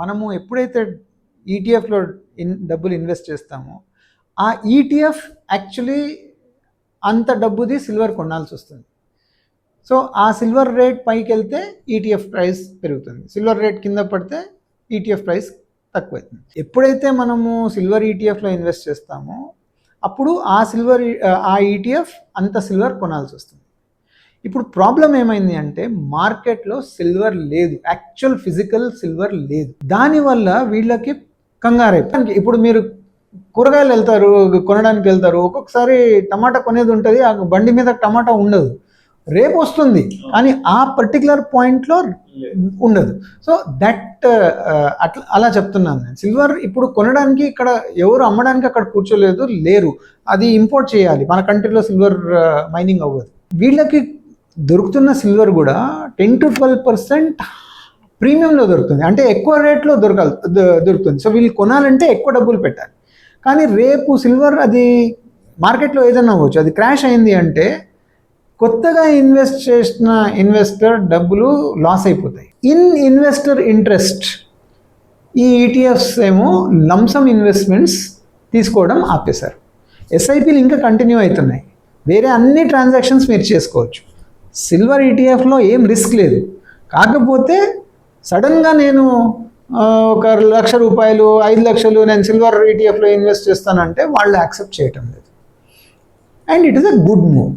మనము ఎప్పుడైతే ఈటీఎఫ్లో ఇన్ డబ్బులు ఇన్వెస్ట్ చేస్తామో ఆ ఈటీఎఫ్ యాక్చువల్లీ అంత డబ్బుది సిల్వర్ కొనాల్సి వస్తుంది. సో ఆ సిల్వర్ రేట్ పైకి వెళ్తే ఈటీఎఫ్ ప్రైస్ పెరుగుతుంది. సిల్వర్ రేట్ కింద పడితే ఈటీఎఫ్ ప్రైస్ తక్కువైతుంది. ఎప్పుడైతే మనము సిల్వర్ ఈటీఎఫ్లో ఇన్వెస్ట్ చేస్తామో అప్పుడు ఆ సిల్వర్ ఆ ఈటీఎఫ్ అంత సిల్వర్ కొనాల్సి వస్తుంది. ఇప్పుడు ప్రాబ్లం ఏమైంది అంటే మార్కెట్లో సిల్వర్ లేదు. యాక్చువల్ ఫిజికల్ సిల్వర్ లేదు. దానివల్ల వీళ్ళకి కంగారైపోయి ఇప్పుడు మీరు కూరగాయలు వెళ్తారు కొనడానికి వెళ్తారు ఒక్కొక్కసారి టమాటా కొనేది ఉంటుంది ఆ బండి మీద టమాటా ఉండదు. రేపు వస్తుంది కానీ ఆ పర్టికులర్ పాయింట్లో ఉండదు. సో దట్ uh, అట్లా అలా చెప్తున్నాను నేను. సిల్వర్ ఇప్పుడు కొనడానికి ఇక్కడ ఎవరు అమ్మడానికి అక్కడ కూర్చోలేదు లేరు. అది ఇంపోర్ట్ చేయాలి. మన కంట్రీలో సిల్వర్ మైనింగ్ అవ్వదు. వీళ్ళకి దొరుకుతున్న సిల్వర్ కూడా టెన్ టు ట్వెల్వ్ పర్సెంట్ ప్రీమియంలో దొరుకుతుంది. అంటే ఎక్కువ రేట్లో దొరకాలి దొరుకుతుంది. సో వీళ్ళు కొనాలంటే ఎక్కువ డబ్బులు పెట్టాలి. కానీ రేపు సిల్వర్ అది మార్కెట్లో ఏదైనా అవ్వచ్చు. అది క్రాష్ అయింది అంటే కొత్తగా ఇన్వెస్ట్ చేసిన ఇన్వెస్టర్ డబ్బులు లాస్ అయిపోతాయి. ఇన్ ఇన్వెస్టర్ ఇంట్రెస్ట్ ఈ ఈటీఎఫ్స్ ఏమో లంసమ్ ఇన్వెస్ట్మెంట్స్ తీసుకోవడం ఆపేశారు. ఎస్ఐపీలు ఇంకా కంటిన్యూ అవుతున్నాయి. వేరే అన్ని ట్రాన్సాక్షన్స్ మీరు చేసుకోవచ్చు. సిల్వర్ ఈటీఎఫ్లో ఏం రిస్క్ లేదు. కాకపోతే సడన్గా నేను ఒక లక్ష రూపాయలు ఐదు లక్షలు నేను సిల్వర్ ఈటీఎఫ్లో ఇన్వెస్ట్ చేస్తానంటే వాళ్ళు యాక్సెప్ట్ చేయటం లేదు. And it is a good move.